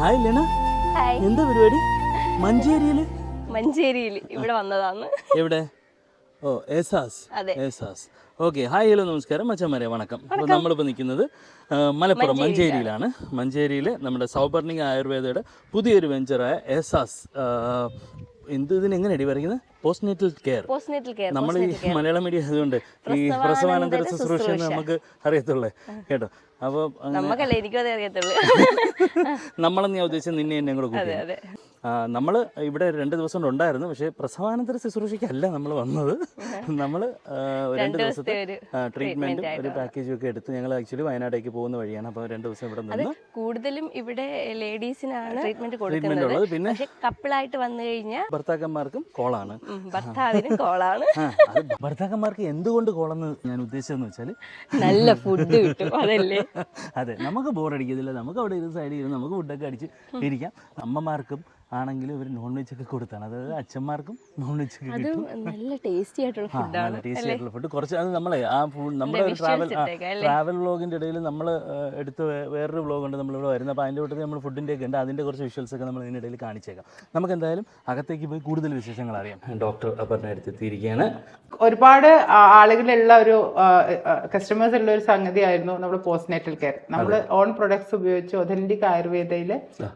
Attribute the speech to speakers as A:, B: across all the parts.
A: Hi Lena
B: hi
A: എന്താ പരിപാടി? മഞ്ചേരിയിൽ?
B: മഞ്ചേരിയിൽ ഇവിടെ വന്നതാണ്.
A: എവിടെ? ഓ ഏസാസ്. ഏസാസ്. ഓക്കെ ഹായ് ഹലോ നമസ്കാരം. മച്ചന്മാരെ വണക്കം. അപ്പോൾ നമ്മളിപ്പോൾ നിൽക്കുന്നത് മലപ്പുറം മഞ്ചേരിയിലാണ്. മഞ്ചേരിയിൽ നമ്മുടെ സൗപർണിക ആയുർവേദയുടെ പുതിയൊരു വെഞ്ചറായ ഏസാസ് ആ, എന്ത് ഇതിന് എങ്ങനെയാണ് പറയുന്നത്? പോസ്റ്റ്നേറ്റൽ കെയർ
B: പോസ്റ്റ്നേറ്റൽ കെയർ
A: നമ്മൾ ഈ മലയാളം മീഡിയം ആയതുകൊണ്ട് ഈ പ്രസവാനന്തര ശുശ്രൂഷ. നമുക്ക് അറിയത്തുള്ളേ. കേട്ടോ? അപ്പോൾ
B: നമുക്കല്ലേ എനിക്കും അതേ അറിയത്തുള്ളൂ.
A: നമ്മളെന്ന് ഞാൻ ഉദ്ദേശിച്ചത് നിന്നെ എന്നെ കൂടെ കൂട്ടി. നമ്മൾ ഇവിടെ രണ്ട് ദിവസം കൊണ്ട് ഉണ്ടായിരുന്നു. പക്ഷേ പ്രസവാനന്തര ശുശ്രൂഷയ്ക്കല്ല നമ്മൾ വന്നത്. നമ്മൾ രണ്ട് ദിവസത്തെ ട്രീറ്റ്മെന്റ് ഒരു പാക്കേജും ഒക്കെ എടുത്ത് ഞങ്ങൾ ആക്ച്വലി വയനാടേക്ക് പോകുന്ന വഴിയാണ്. അപ്പോൾ രണ്ട് ദിവസം ഇവിടെ നിന്ന്
B: കൂടുതലും ഇവിടെ ലേഡീസിനാണ് ട്രീറ്റ്മെന്റ് കൊടുക്കുന്നത്
A: പിന്നെ
B: കപ്പിളായിട്ട് വന്നു കഴിഞ്ഞാൽ
A: ഭർത്താക്കന്മാർക്കും കോളാണ്.
B: ഭർത്താവിനും കോളാണ്.
A: ഭർത്താക്കന്മാർക്ക് എന്തുകൊണ്ട് കോളെന്ന് ഞാൻ ഉദ്ദേശിച്ചതെന്ന് വെച്ചാൽ
B: നല്ല ഫുഡ് കിട്ടും അതല്ലേ?
A: അതെ നമുക്ക് ബോറടിക്കത്തില്ല നമുക്ക് അവിടെ ഇരുന്ന് സൈഡിൽ ഇരുന്ന് നമുക്ക് ഫുഡൊക്കെ അടിച്ച് ഇരിക്കാം. അമ്മമാർക്കും ആണെങ്കിലും ഇവർ നോൺ വെജ് ഒക്കെ കൊടുത്താണ്. അതായത് അച്ഛന്മാർക്കും നോൺ വെജ് ഒക്കെ
B: അതും നല്ല ടേസ്റ്റി ആയിട്ടുള്ള
A: ആ,
B: ഫുഡാണ്
A: നല്ല ടേസ്റ്റി ആയിട്ടുള്ള ഫുഡ് കുറച്ച് അത് നമ്മളെ ആ ഫുഡ് നമ്മുടെ ഒരു ട്രാവൽ ട്രാവൽ വ്ളോഗിന്റെ ഇടയിൽ നമ്മൾ എടുത്ത വേ- വേറൊരു വ്ളോഗ് ഉണ്ട് നമ്മളിവിടെ വരുന്നത്. അപ്പോൾ അതിന്റെ കൂട്ടത്തിൽ നമ്മൾ ഫുഡിന്റെ ഒക്കെ ഉണ്ട്. അതിന്റെ കുറച്ച് വിഷ്വൽസ് ഒക്കെ നമ്മൾ ഇതിനിടയിൽ കാണിച്ചേക്കാം. നമുക്ക് എന്തായാലും അകത്തേക്ക് പോയി കൂടുതൽ വിശേഷങ്ങൾ അറിയാം. ഡോക്ടർ അപർണ അടുത്തെത്തിയിരിക്കുകയാണ്
C: ഒരുപാട് ആ- ആളുകളുള്ള ഒരു കസ്റ്റമേഴ്സ് ഉള്ള ഒരു സംഗതിയായിരുന്നു നമ്മുടെ പോസ്റ്റ്നേറ്റൽ കെയർ നമ്മൾ ഓൺ പ്രൊഡക്ട്സ് ഉപയോഗിച്ച് ഒതന്റിക് ആയുർവേദയിൽ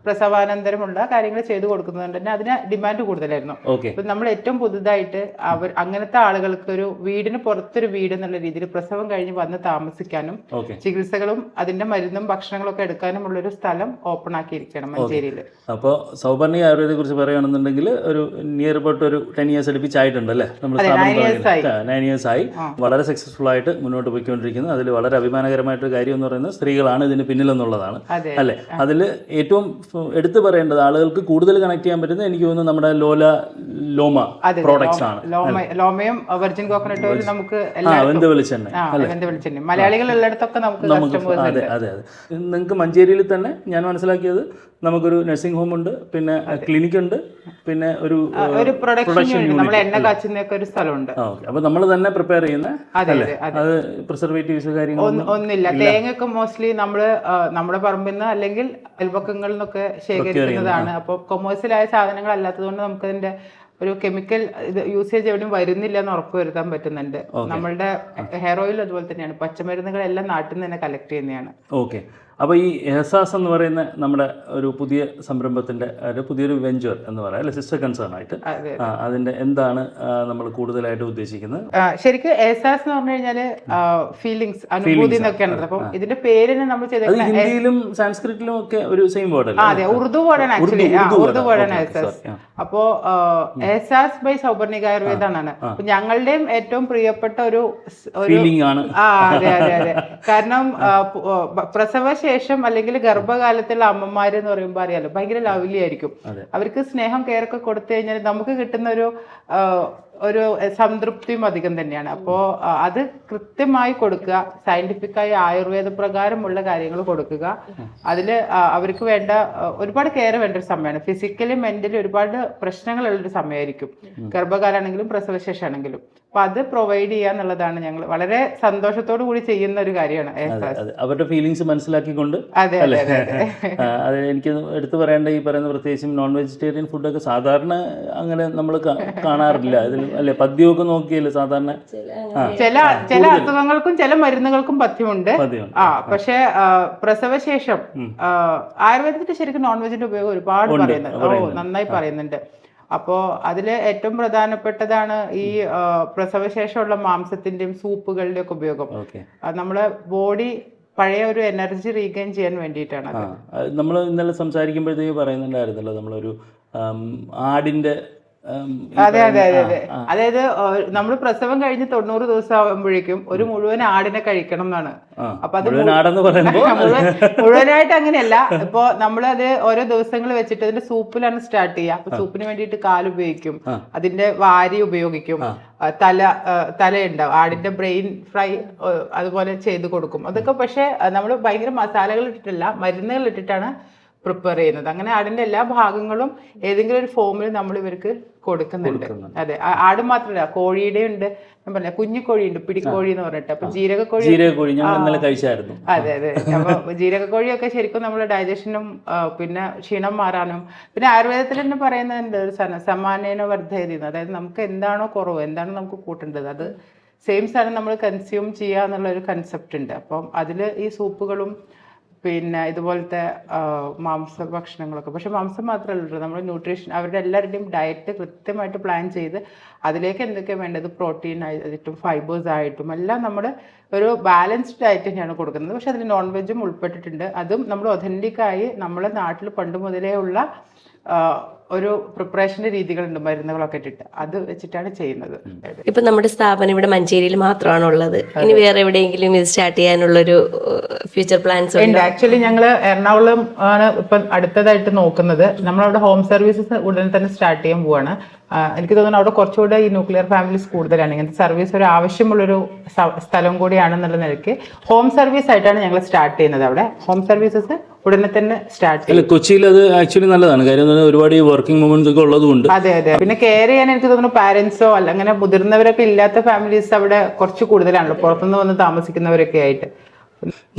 C: പ്രസവാനന്തരമുള്ള കാര്യങ്ങൾ ചെയ്തു കൊടുക്കുന്നതുകൊണ്ട് തന്നെ അതിന് ഡിമാൻഡ് കൂടുതലായിരുന്നു. ഇപ്പം നമ്മൾ ഏറ്റവും പുതുതായിട്ട് അവർ അങ്ങനത്തെ ആളുകൾക്ക് ഒരു വീടിന് പുറത്തൊരു വീട് എന്നുള്ള രീതിയിൽ പ്രസവം കഴിഞ്ഞ് വന്ന് താമസിക്കാനും ചികിത്സകളും അതിന്റെ മരുന്നും ഭക്ഷണങ്ങളൊക്കെ എടുക്കാനുമുള്ള ഒരു സ്ഥലം ഓപ്പൺ ആക്കിയിരിക്കണം മഞ്ചേരിയിൽ
A: അപ്പോൾ സൗബർണി ആയുർവേദത്തെ കുറിച്ച് പറയുകയാണെന്നുണ്ടെങ്കിൽ ഒരു നിയർ അബൌട്ട് ഒരു ടെൻ ഇയേഴ്സ് അടുപ്പിച്ച് ആയിട്ടുണ്ട് അല്ലേ നമ്മൾ നയൻ ഇയേഴ്സ് ആയി. വളരെ സക്സസ്ഫുൾ ആയിട്ട് മുന്നോട്ട് പോയിക്കൊണ്ടിരിക്കുന്നു. അതിൽ വളരെ അഭിമാനകരമായിട്ടൊരു കാര്യം എന്ന് പറയുന്നത് സ്ത്രീകളാണ് ഇതിന് പിന്നിലെന്നുള്ളതാണ്. അല്ലേ? അതിൽ ഏറ്റവും എടുത്തു പറയേണ്ടത് ആളുകൾക്ക് കൂടുതൽ കണക്ട് ചെയ്യാൻ പറ്റുന്നത് എനിക്ക് തോന്നുന്നു നമ്മുടെ ലോല ലോമ പ്രോഡക്ട്സ് ആണ്.
C: ലോമയും വെർജിൻ കോക്കനട്ട് ഓയിൽ നമുക്ക്
A: വെന്ത് വെളിച്ചെണ്ണ
C: വെന്ത് വെളിച്ചെണ്ണ. മലയാളികൾ ഉള്ളിടത്തൊക്കെ നമുക്ക്
A: അതെ അതെ അതെ. നിങ്ങൾക്ക് മഞ്ചേരിയിൽ തന്നെ ഞാൻ മനസ്സിലാക്കിയത് നമുക്കൊരു നഴ്സിംഗ് ഹോം ഉണ്ട് പിന്നെ ക്ലിനിക് ഉണ്ട് പിന്നെ ഒരു
C: ഒരു പ്രൊഡക്ഷൻ നമ്മൾ എണ്ണ ഒരു സ്ഥലമുണ്ട്.
A: അപ്പൊ നമ്മൾ തന്നെ പ്രിപ്പയർ ചെയ്യുന്ന
C: അതെ
A: പ്രിസർവേറ്റീവ്സ് കാര്യങ്ങൾ
C: ഒന്നില്ല തേങ്ങയൊക്കെ മോസ്റ്റ്ലി നമ്മൾ നമ്മുടെ പറമ്പിൽ നിന്ന് അല്ലെങ്കിൽ അയൽപക്കങ്ങളിൽ നിന്നൊക്കെ ശേഖരിക്കുന്നതാണ്. അപ്പോൾ കൊമേഴ്സ്യലായ സാധനങ്ങൾ അല്ലാത്തതുകൊണ്ട് നമുക്ക് അതിന്റെ ഒരു കെമിക്കൽ ഇത് യൂസേജ് എവിടെയും വരുന്നില്ല എന്ന് ഉറപ്പ് വരുത്താൻ പറ്റുന്നുണ്ട് നമ്മളുടെ ഹെയർ ഓയിൽ അതുപോലെ തന്നെയാണ്. പച്ചമരുന്നുകളെല്ലാം നാട്ടിൽ നിന്ന് തന്നെ കളക്ട് ചെയ്യുന്നതാണ്.
A: ഓക്കെ. അപ്പോൾ ഈ എഹസാസ് എന്ന് പറയുന്ന നമ്മുടെ ഒരു പുതിയ സംരംഭത്തിന്റെ ഒരു പുതിയൊരു വെഞ്ചർ എന്ന് പറയാം അല്ലെ? സിസ്റ്റർ കൺസേൺ ആയിട്ട്.
C: അതെ
A: അതിന്റെ എന്താണ് നമ്മൾ കൂടുതലായിട്ട് ഉദ്ദേശിക്കുന്നത്?
C: ശരിക്കും എഹസാസ് എന്ന് പറഞ്ഞു കഴിഞ്ഞാൽ ഫീലിങ്സ് അനുഭൂതി എന്നൊക്കെയാണ് അപ്പം ഇതിന്റെ പേരിന് നമ്മൾ ചെയ്തത്
A: ഹിന്ദിയിലും സാൻസ്ക്രിറ്റിലും ഒക്കെ ഒരു സെയിം വേർഡ്
C: അതെ ഉറുദു വേർഡാണ് ആക്ച്വലി
A: ഉറുദു.
C: വേർഡാണ്
A: എഹസാസ്.
C: അപ്പോ എഹസാസ് ബൈ സൗപർണിക ആയുർവേദാണ് അപ്പൊ ഞങ്ങളുടെയും ഏറ്റവും പ്രിയപ്പെട്ട ഒരു
A: ആണ്.
C: ആ അതെ അതെ അതെ. കാരണം ആ, പ്- ഓ, ബ- പ്രസവശേഷം അല്ലെങ്കിൽ ഗർഭകാലത്തുള്ള അമ്മമാർ എന്ന് പറയുമ്പോൾ അറിയാലോ ഭയങ്കര ലവ്ലി ആയിരിക്കും. അവർക്ക് സ്നേഹം കെയർ ഒക്കെ കൊടുത്തു കഴിഞ്ഞാൽ നമുക്ക് കിട്ടുന്ന ഒരു ഒരു സംതൃപ്തിയും അധികം തന്നെയാണ്. അപ്പോ അത് കൃത്യമായി കൊടുക്കുക. സയന്റിഫിക്കായി ആയുർവേദ പ്രകാരമുള്ള കാര്യങ്ങൾ കൊടുക്കുക. അതിൽ അവർക്ക് വേണ്ട ഒരുപാട് കെയർ വേണ്ട ഒരു സമയമാണ്. ഫിസിക്കലി മെന്റലി ഒരുപാട് പ്രശ്നങ്ങളുള്ള ഒരു സമയമായിരിക്കും ഗർഭകാലാണെങ്കിലും പ്രസവശേഷമാണെങ്കിലും. അപ്പൊ അത് പ്രൊവൈഡ് ചെയ്യുക എന്നുള്ളതാണ് ഞങ്ങൾ വളരെ സന്തോഷത്തോടു കൂടി ചെയ്യുന്ന ഒരു കാര്യമാണ്
A: അവരുടെ ഫീലിങ്സ് മനസ്സിലാക്കിക്കൊണ്ട്
C: അതെ അതെ അത്
A: എനിക്ക് എടുത്തു പറയേണ്ട ഈ പറയുന്ന പ്രത്യേകിച്ചും നോൺ വെജിറ്റേറിയൻ ഫുഡൊക്കെ സാധാരണ അങ്ങനെ നമ്മൾ കാണാറില്ല. അതിൽ അല്ലെ പദ്യമൊക്കെ നോക്കിയല്ലേ സാധാരണ
C: ചില ചില അസുഖങ്ങൾക്കും ചില മരുന്നുകൾക്കും പഥ്യമുണ്ട്.
A: പദ്യമുണ്ട്
C: ആ പക്ഷേ പ്രസവശേഷം ആയുർവേദത്തിൽ ശരിക്കും നോൺ വെജിന്റെ ഉപയോഗം ഒരുപാട് പറയുന്നുണ്ട്. ഓ നന്നായി പറയുന്നുണ്ട്. അപ്പോ അതിൽ ഏറ്റവും പ്രധാനപ്പെട്ടതാണ് ഈ പ്രസവശേഷമുള്ള മാംസത്തിന്റെയും സൂപ്പുകളുടെയും ഒക്കെ ഉപയോഗം നമ്മുടെ നമ്മളെ ബോഡി പഴയ ഒരു എനർജി റീഗെയിൻ ചെയ്യാൻ വേണ്ടിയിട്ടാണ് അത്.
A: നമ്മൾ ഇന്നലെ സംസാരിക്കുമ്പോഴത്തേക്ക് പറയുന്നുണ്ടായിരുന്നല്ലോ നമ്മളൊരു ആടിന്റെ
C: അതെ അതെ അതെ അതെ. അതായത് നമ്മൾ പ്രസവം കഴിഞ്ഞ് തൊണ്ണൂറ് ദിവസം ആകുമ്പോഴേക്കും ഒരു മുഴുവൻ ആടിനെ കഴിക്കണം എന്നാണ്. അപ്പൊ അത് മുഴുവനായിട്ട് അങ്ങനെയല്ല. ഇപ്പൊ നമ്മളത് ഓരോ ദിവസങ്ങൾ വെച്ചിട്ട് അതിന്റെ സൂപ്പിലാണ് സ്റ്റാർട്ട് ചെയ്യുക. അപ്പൊ സൂപ്പിന് വേണ്ടിയിട്ട് കാൽ ഉപയോഗിക്കും അതിന്റെ വാരി ഉപയോഗിക്കും. തല തലയുണ്ടാവും. ആടിന്റെ ബ്രെയിൻ ഫ്രൈ അതുപോലെ ചെയ്ത് കൊടുക്കും. അതൊക്കെ പക്ഷെ നമ്മൾ ഭയങ്കര മസാലകൾ ഇട്ടിട്ടല്ല മരുന്നുകൾ ഇട്ടിട്ടാണ് പ്രിപ്പയർ ചെയ്യുന്നത്. അങ്ങനെ ആടിന്റെ എല്ലാ ഭാഗങ്ങളും ഏതെങ്കിലും ഒരു ഫോമിൽ നമ്മൾ ഇവർക്ക് കൊടുക്കുന്നുണ്ട്. അതെ. ആട് മാത്രമല്ല കോഴിയുടെ ഉണ്ട്. ഞാൻ പറഞ്ഞ കുഞ്ഞു ഉണ്ട് പിടിക്കോഴി എന്ന് പറഞ്ഞിട്ട്. അപ്പൊ ജീരകക്കോഴി
A: ജീരകക്കോഴി ഞങ്ങൾ കഴിച്ചായിരുന്നു.
C: അതെ അതെ. അപ്പൊ ജീരകക്കോഴിയൊക്കെ ശരിക്കും നമ്മുടെ ഡൈജഷനും പിന്നെ ക്ഷീണം മാറാനും പിന്നെ ആയുർവേദത്തിൽ തന്നെ പറയുന്നുണ്ട് ഒരു സാധനം സമാനേന വർദ്ധയതിന്ന് അതായത് നമുക്ക് എന്താണോ കുറവ് എന്താണോ നമുക്ക് കൂട്ടേണ്ടത്? അത് സെയിം സാധനം നമ്മൾ കൺസ്യൂം ചെയ്യുക എന്നുള്ള ഒരു കൺസെപ്റ്റ് ഉണ്ട്. അപ്പം അതിൽ ഈ സൂപ്പുകളും പിന്നെ ഇതുപോലത്തെ മാംസ ഭക്ഷണങ്ങളൊക്കെ. പക്ഷെ മാംസം മാത്രമല്ല നമ്മൾ ന്യൂട്രീഷൻ അവരുടെ എല്ലാവരുടെയും ഡയറ്റ് കൃത്യമായിട്ട് പ്ലാൻ ചെയ്ത് അതിലേക്ക് എന്തൊക്കെയാണ് വേണ്ടത്? പ്രോട്ടീൻ ആയിട്ടും ഫൈബേഴ്സ് ആയിട്ടും എല്ലാം നമ്മൾ ഒരു ബാലൻസ്ഡ് ഡയറ്റ് തന്നെയാണ് കൊടുക്കുന്നത്. പക്ഷെ അതിൽ നോൺ വെജും ഉൾപ്പെട്ടിട്ടുണ്ട്. അതും നമ്മൾ ഒതന്റിക്കായി നമ്മളെ നാട്ടിൽ പണ്ട് മുതലേ ഉള്ള ഒരു പ്രിപ്പറേഷന്റെ രീതികളുണ്ട് മരുന്നുകളൊക്കെ ഇട്ടിട്ട്. അത് വെച്ചിട്ടാണ് ചെയ്യുന്നത്.
B: ഇപ്പൊ നമ്മുടെ സ്ഥാപനം ഇവിടെ മഞ്ചേരിയിൽ മാത്രമാണ് ഉള്ളത് ഇനി വേറെ എവിടെയെങ്കിലും ഇത് സ്റ്റാർട്ട് ചെയ്യാനുള്ളൊരു ഫ്യൂച്ചർ പ്ലാൻസ്
C: ഉണ്ട്? ആക്ച്വലി ഞങ്ങൾ എറണാകുളം ആണ് ഇപ്പം അടുത്തതായിട്ട് നോക്കുന്നത്. നമ്മളവിടെ ഹോം സർവീസസ് ഉടനെ തന്നെ സ്റ്റാർട്ട് ചെയ്യാൻ പോവാണ്. എനിക്ക് തോന്നുന്നു അവിടെ കുറച്ചുകൂടെ ഈ ന്യൂക്ലിയർ ഫാമിലീസ് കൂടുതലാണ്. ഇങ്ങനത്തെ സർവീസ് ഒരു ആവശ്യമുള്ളൊരു സ്ഥലം കൂടിയാണെന്നുള്ള നിലയ്ക്ക് ഹോം സർവീസ് ആയിട്ടാണ് ഞങ്ങൾ സ്റ്റാർട്ട് ചെയ്യുന്നത് അവിടെ. ഹോം സർവീസസ് ഉടനെ തന്നെ സ്റ്റാർട്ട് ചെയ്യും.
A: അല്ല കൊച്ചിയിൽ അത് ആക്ച്വലി നല്ലതാണ്. കാര്യം ഒരുപാട് വർക്കിംഗ് മൂമെന്റ്സ് ഒക്കെ ഉള്ളതുകൊണ്ട്
C: അതെ അതെ. പിന്നെ കെയർ ചെയ്യാൻ എനിക്ക് തോന്നുന്നു പാരന്റ്സോ അല്ല അങ്ങനെ മുതിർന്നവരൊക്കെ ഇല്ലാത്ത ഫാമിലീസ് അവിടെ കുറച്ച് കൂടുതലാണല്ലോ. പുറത്തുനിന്ന് വന്ന് താമസിക്കുന്നവരൊക്കെ ആയിട്ട്.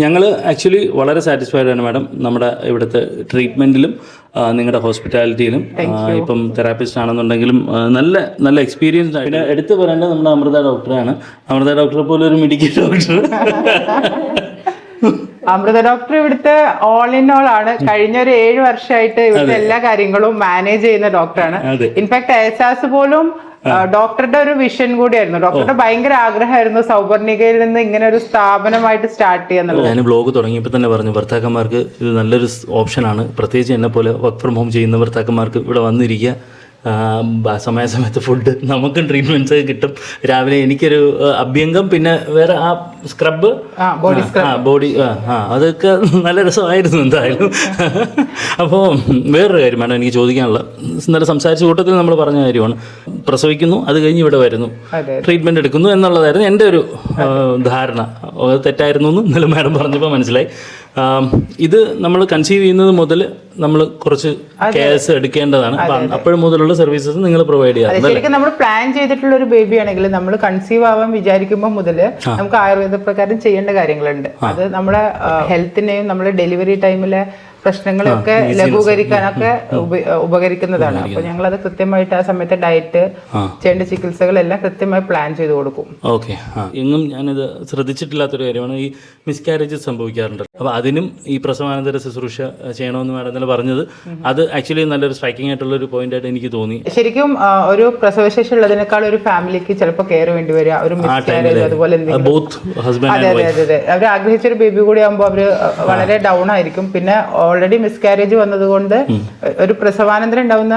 A: ഞങ്ങൾ ആക്ച്വലി വളരെ സാറ്റിസ്ഫൈഡ് ആണ് മാഡം നമ്മുടെ ഇവിടുത്തെ ട്രീറ്റ്മെന്റിലും നിങ്ങളുടെ ഹോസ്പിറ്റാലിറ്റിയിലും ഇപ്പം തെറാപ്പിസ്റ്റ് ആണെന്നുണ്ടെങ്കിലും നല്ല നല്ല എക്സ്പീരിയൻസ് പിന്നെ എടുത്തു പറയേണ്ടത് നമ്മുടെ അമൃത ഡോക്ടറാണ് അമൃത ഡോക്ടറെ പോലെ ഒരു മെഡിക്കൽ ഡോക്ടർ
C: അമൃത ഡോക്ടർ ഇവിടുത്തെ ഓൾ ഇൻ ഓൾ ആണ്. കഴിഞ്ഞ ഒരു ഏഴ് വർഷമായിട്ട് ഇവിടുത്തെ എല്ലാ കാര്യങ്ങളും മാനേജ് ചെയ്യുന്ന ഡോക്ടറാണ്.
A: ആണ്
C: ഇൻഫാക്ട് എസാസ് പോലും ഡോക്ടറുടെ ഒരു വിഷൻ കൂടിയായിരുന്നു. ഡോക്ടറുടെ ഭയങ്കര ആഗ്രഹമായിരുന്നു സൗപർണികയിൽ നിന്ന് ഇങ്ങനെ ഒരു സ്ഥാപനമായിട്ട് സ്റ്റാർട്ട് ചെയ്യാന്നുള്ളത്
A: ഞാൻ ബ്ലോഗ് തുടങ്ങിയപ്പോൾ തന്നെ പറഞ്ഞു ഭർത്താക്കന്മാർക്ക് ഇത് നല്ലൊരു ഓപ്ഷനാണ് പ്രത്യേകിച്ച് എന്നെ പോലെ വർക്ക് ഫ്രം ഹോം ചെയ്യുന്ന ഭർത്താക്കന്മാർക്ക് ഇവിടെ വന്നിരിക്കുക. സമയാസമയത്ത് ഫുഡ് നമുക്കും ട്രീറ്റ്മെന്റ്സ് കിട്ടും. രാവിലെ എനിക്കൊരു അഭ്യംഗം പിന്നെ വേറെ ആ സ്ക്രബ്
C: ആ ബോഡി
A: ആ അതൊക്കെ നല്ല രസമായിരുന്നു എന്തായാലും. അപ്പോൾ വേറൊരു കാര്യം മാഡം എനിക്ക് ചോദിക്കാനുള്ള ഇന്നലെ സംസാരിച്ച കൂട്ടത്തിൽ നമ്മൾ പറഞ്ഞ കാര്യമാണ്. പ്രസവിക്കുന്നു അത് കഴിഞ്ഞ് ഇവിടെ വരുന്നു.
C: ട്രീറ്റ്മെന്റ്
A: ട്രീറ്റ്മെന്റ് എടുക്കുന്നു എന്നുള്ളതായിരുന്നു എന്റെ ഒരു ധാരണ. തെറ്റായിരുന്നു എന്ന് ഇന്നലെ മാഡം പറഞ്ഞപ്പോൾ മനസ്സിലായി. ഇത് നമ്മൾ കൺസീവ് ചെയ്യുന്നത് മുതൽ നമ്മൾ കുറച്ച് കേസ് എടുക്കേണ്ടതാണ്. അപ്പം അപ്പോഴും മുതലുള്ള സർവീസസ് നിങ്ങൾ പ്രൊവൈഡ് ചെയ്യാം
C: ശരിക്കും നമ്മൾ പ്ലാൻ ചെയ്തിട്ടുള്ള ഒരു ബേബി ആണെങ്കിൽ നമ്മൾ കൺസീവ് ആവാൻ വിചാരിക്കുമ്പോൾ മുതൽ നമുക്ക് ആയുർവേദ പ്രകാരം ചെയ്യേണ്ട കാര്യങ്ങളുണ്ട്. അത് നമ്മുടെ ഹെൽത്തിനെയും നമ്മുടെ ഡെലിവറി ടൈമിലെ പ്രശ്നങ്ങളെയൊക്കെ ലഘൂകരിക്കാനൊക്കെ ഉപ- ഉപകരിക്കുന്നതാണ്. അപ്പൊ ഞങ്ങൾ അത് കൃത്യമായിട്ട് ആ സമയത്ത് ഡയറ്റ് ചെയ്യേണ്ട ചികിത്സകളെല്ലാം കൃത്യമായി പ്ലാൻ ചെയ്ത് കൊടുക്കും.
A: ഓക്കെ. എങ്ങും ഞാനിത് ശ്രദ്ധിച്ചിട്ടില്ലാത്തൊരു കാര്യമാണ് ഈ മിസ്കാരേജ് സംഭവിക്കാറുണ്ട്. അപ്പൊ അതിനും ഈ പ്രസവാനന്തര ശുശ്രൂഷ ചെയ്യണമെന്ന് മാഡം ഇന്നലെ പറഞ്ഞത്. അത് ആക്ച്വലി നല്ലൊരു സ്ട്രൈക്കിംഗ് ആയിട്ടുള്ള ഒരു പോയിന്റ് ആയിട്ട് എനിക്ക് തോന്നി.
C: ശരിക്കും ഒരു പ്രസവശേഷി ഉള്ളതിനേക്കാൾ ഒരു ഫാമിലിക്ക് ചിലപ്പോൾ കെയർ വേണ്ടി വരിക. ഒരു മിസ്കാരേജ് അതുപോലെ എന്തെങ്കിലും. അതെ അതെ അവർ ആഗ്രഹിച്ച ഒരു ബേബി കൂടി ആകുമ്പോൾ അവർ വളരെ ഡൗൺ ആയിരിക്കും. പിന്നെ ഓൾറെഡി മിസ്കാരേജ് വന്നതുകൊണ്ട് ഒരു പ്രസവാനന്തരം ഉണ്ടാവുന്ന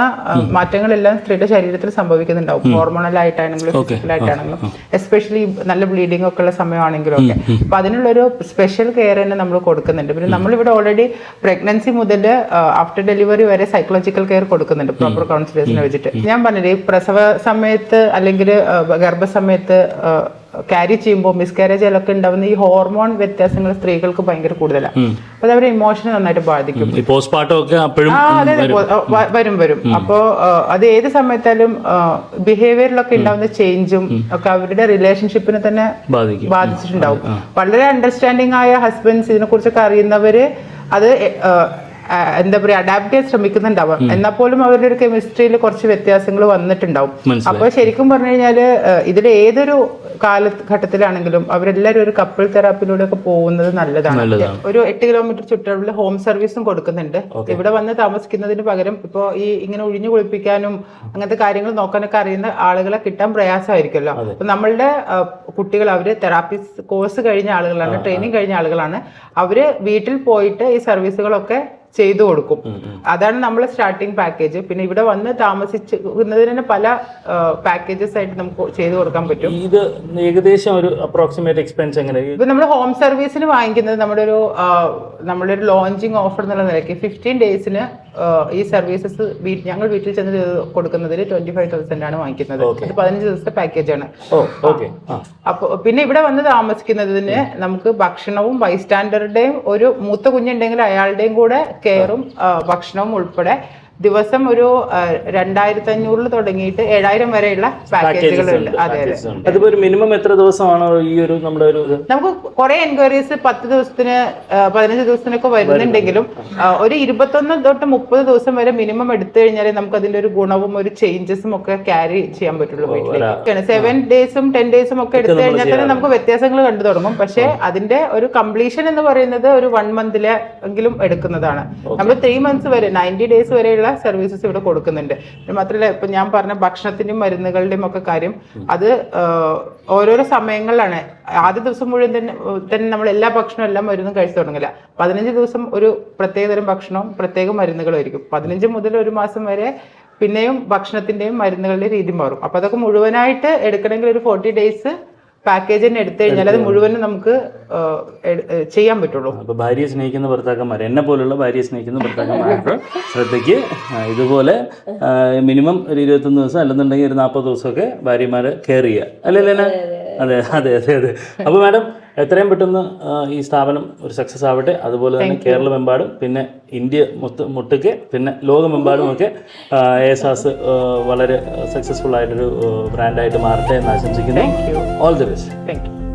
C: മാറ്റങ്ങളെല്ലാം സ്ത്രീയുടെ ശരീരത്തിൽ സംഭവിക്കുന്നുണ്ടാവും. ഹോർമോണൽ ആയിട്ടാണെങ്കിലും ഫിസിക്കൽ ആയിട്ടാണെങ്കിലും. എസ്പെഷ്യലി നല്ല ബ്ലീഡിംഗ് ഒക്കെ ഉള്ള സമയമാണെങ്കിലും ഒക്കെ. അപ്പൊ അതിനുള്ളൊരു സ്പെഷ്യൽ കെയർ തന്നെ നമ്മൾ കൊടുക്കുന്നുണ്ട്. പിന്നെ നമ്മളിവിടെ ഓൾറെഡി പ്രഗ്നൻസി മുതൽ ആഫ്റ്റർ ഡെലിവറി വരെ സൈക്കോളജിക്കൽ കെയർ കൊടുക്കുന്നുണ്ട്. പ്രോപ്പർ കൗൺസിലേഴ്സിനെ വെച്ചിട്ട്. ഞാൻ പറഞ്ഞില്ലേ ഈ പ്രസവ സമയത്ത് അല്ലെങ്കിൽ ഗർഭസമയത്ത് ക്യാരി ചെയ്യുമ്പോൾ മിസ്കാരേജിലൊക്കെ ഉണ്ടാവുന്ന ഈ ഹോർമോൺ വ്യത്യാസങ്ങൾ സ്ത്രീകൾക്ക് ഭയങ്കര കൂടുതലാണ് അപ്പൊ അത് അവരെ ഇമോഷനെ നന്നായിട്ട് ബാധിക്കും. അതെ വരും. വരും അപ്പോ അത് ഏത് സമയത്തായാലും ബിഹേവിയറിലൊക്കെ ഉണ്ടാവുന്ന ചേഞ്ചും ഒക്കെ അവരുടെ റിലേഷൻഷിപ്പിനെ തന്നെ ബാധിച്ചിട്ടുണ്ടാവും. വളരെ അണ്ടർസ്റ്റാൻഡിങ് ആയ ഹസ്ബൻഡ്സ് ഇതിനെ കുറിച്ചൊക്കെ അറിയുന്നവര് അത് എന്താ പറയാ അഡാപ്റ്റ് ചെയ്യാൻ ശ്രമിക്കുന്നുണ്ടാവാം. എന്നാൽ പോലും അവരുടെ ഒരു കെമിസ്ട്രിയിൽ കുറച്ച് വ്യത്യാസങ്ങൾ വന്നിട്ടുണ്ടാവും.
A: അപ്പൊ
C: അപ്പോൾ ശരിക്കും പറഞ്ഞു കഴിഞ്ഞാൽ ഇതിൽ ഏതൊരു കാലഘട്ടത്തിലാണെങ്കിലും അവരെല്ലാവരും ഒരു കപ്പിൾ തെറാപ്പിലൂടെ ഒക്കെ പോകുന്നത് നല്ലതാണ്. ഒരു എട്ട് കിലോമീറ്റർ ചുറ്റളവിൽ ഹോം സർവീസും കൊടുക്കുന്നുണ്ട്. ഇവിടെ വന്ന് താമസിക്കുന്നതിന് പകരം ഇപ്പോൾ ഈ ഇങ്ങനെ ഒഴിഞ്ഞു കുളിപ്പിക്കാനും അങ്ങനത്തെ കാര്യങ്ങൾ നോക്കാനൊക്കെ അറിയുന്ന ആളുകളെ കിട്ടാൻ പ്രയാസമായിരിക്കുമല്ലോ. അപ്പൊ നമ്മളുടെ കുട്ടികൾ അവർ തെറാപ്പി കോഴ്സ് കഴിഞ്ഞ ആളുകളാണ് ട്രെയിനിങ് കഴിഞ്ഞ ആളുകളാണ്. അവർ വീട്ടിൽ പോയിട്ട് ഈ സർവീസുകളൊക്കെ ചെയ്തു കൊടുക്കും. അതാണ് നമ്മൾ സ്റ്റാർട്ടിങ് പാക്കേജ് പിന്നെ ഇവിടെ വന്ന് താമസിക്കുന്നതിന് തന്നെ പല പാക്കേജസ് ആയിട്ട് നമുക്ക് ചെയ്തു കൊടുക്കാൻ പറ്റും.
A: ഇത് ഏകദേശം ഒരു അപ്രോക്സിമേറ്റ് എക്സ്പെൻസ് എങ്ങനെ?
C: ഇപ്പൊ നമ്മൾ ഹോം സർവീസിന് വാങ്ങിക്കുന്നത് നമ്മുടെ ഒരു നമ്മുടെ ഒരു ലോഞ്ചിങ് ഓഫർ എന്നുള്ള നിലയ്ക്ക് ഫിഫ്റ്റീൻ ഡേയ്സിന് ഈ സർവീസസ് ഞങ്ങൾ വീട്ടിൽ ചെന്ന് കൊടുക്കുന്നതിൽ ട്വന്റി ഫൈവ് തൗസൻഡ് ആണ് വാങ്ങിക്കുന്നത്. അത് പതിനഞ്ച് ദിവസത്തെ പാക്കേജ് ആണ്. അപ്പൊ പിന്നെ ഇവിടെ വന്ന് താമസിക്കുന്നതിന് നമുക്ക് ഭക്ഷണവും ബൈസ്റ്റാൻഡറുടെയും ഒരു മൂത്ത കുഞ്ഞുണ്ടെങ്കിൽ അയാളുടെയും കൂടെ കെയറും ആ, ഭക്ഷണവും ഉൾപ്പെടെ ദിവസം ഒരു രണ്ടായിരത്തി അഞ്ഞൂറിൽ തുടങ്ങിയിട്ട് ഏഴായിരം വരെയുള്ള പാക്കേജുകളുണ്ട് അതെ അതെ.
A: അതിപ്പോ ഒരു മിനിമം എത്ര ദിവസമാണ് ഈ ഒരു നമ്മുടെ ഒരു
C: നമുക്ക് കുറെ എൻക്വയറീസ് പത്ത് ദിവസത്തിന് പതിനഞ്ച് ദിവസത്തിനൊക്കെ വരുന്നുണ്ടെങ്കിലും ഒരു ഇരുപത്തൊന്ന് തൊട്ട് മുപ്പത് ദിവസം വരെ മിനിമം എടുത്തു കഴിഞ്ഞാൽ നമുക്ക് അതിന്റെ ഒരു ഗുണവും ഒരു ചേഞ്ചസും ഒക്കെ ക്യാരി ചെയ്യാൻ പറ്റുള്ളൂ വീട്ടിലേക്ക്. സെവൻ ഡേയ്സും ടെൻ ഡേയ്സും ഒക്കെ എടുത്തു കഴിഞ്ഞാൽ തന്നെ നമുക്ക് വ്യത്യാസങ്ങൾ കണ്ടു തുടങ്ങും. പക്ഷേ അതിന്റെ ഒരു കംപ്ലീഷൻ എന്ന് പറയുന്നത് ഒരു വൺ മന്തിലെ എങ്കിലും എടുക്കുന്നതാണ്. നമ്മൾ ത്രീ മന്ത്സ് വരെ നയന്റി ഡേയ്സ് വരെയുള്ള സർവീസസ് ഇവിടെ കൊടുക്കുന്നുണ്ട്. മാത്രമല്ല ഇപ്പൊ ഞാൻ പറഞ്ഞ ഭക്ഷണത്തിന്റെയും മരുന്നുകളുടെയും ഒക്കെ കാര്യം അത് ഓരോരോ സമയങ്ങളിലാണ്. ആദ്യ ദിവസം മുഴുവൻ തന്നെ തന്നെ നമ്മൾ എല്ലാ ഭക്ഷണവും എല്ലാം മരുന്നും കഴിച്ചു തുടങ്ങില്ല. പതിനഞ്ച് ദിവസം ഒരു പ്രത്യേകതരം ഭക്ഷണവും പ്രത്യേക മരുന്നുകളും ആയിരിക്കും. പതിനഞ്ച് മുതൽ ഒരു മാസം വരെ പിന്നെയും ഭക്ഷണത്തിന്റെയും മരുന്നുകളുടെയും രീതി മാറും. അപ്പൊ അതൊക്കെ മുഴുവനായിട്ട് എടുക്കണമെങ്കിൽ ഒരു ഫോർട്ടി ഡേയ്സ് പാക്കേജ് തന്നെ എടുത്തു കഴിഞ്ഞാൽ അത് മുഴുവനും നമുക്ക് ചെയ്യാൻ പറ്റുള്ളൂ.
A: അപ്പൊ ഭാര്യയെ സ്നേഹിക്കുന്ന ഭർത്താക്കന്മാർ എന്നെ പോലുള്ള ഭാര്യയെ സ്നേഹിക്കുന്ന ഭർത്താക്കന്മാരുടെ ശ്രദ്ധയ്ക്ക് ഇതുപോലെ മിനിമം ഒരു ഇരുപത്തൊന്ന് ദിവസം അല്ലെന്നുണ്ടെങ്കിൽ ഒരു നാൽപ്പത് ദിവസമൊക്കെ ഭാര്യമാരെ കെയർ ചെയ്യുക. അല്ലേ ലേന അതെ അതെ അതെ. അതെ അപ്പോൾ മാഡം എത്രയും പെട്ടെന്ന് ഈ സ്ഥാപനം ഒരു സക്സസ് ആവട്ടെ. അതുപോലെ തന്നെ കേരളമെമ്പാടും പിന്നെ ഇന്ത്യ മൊത്ത മുട്ടയ്ക്ക് പിന്നെ ലോകമെമ്പാടുമൊക്കെ ഏസാസ് വളരെ സക്സസ്ഫുൾ ആയിട്ടൊരു ബ്രാൻഡായിട്ട് മാറട്ടെ എന്ന് ആശംസിക്കുന്നു. All the best
C: thank you